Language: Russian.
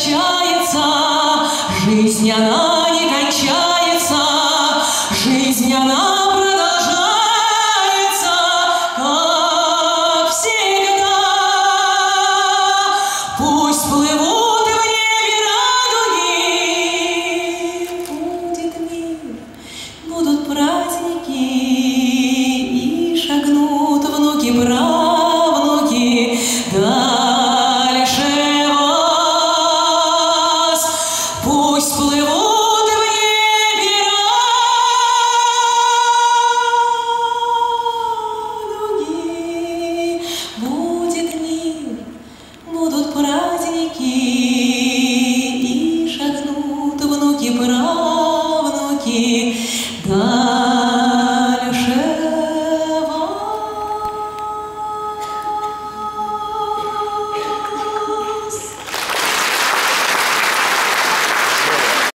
кончается, жизнь она не кончается, жизнь она продолжается, как всегда. Пусть плывут ポラジキ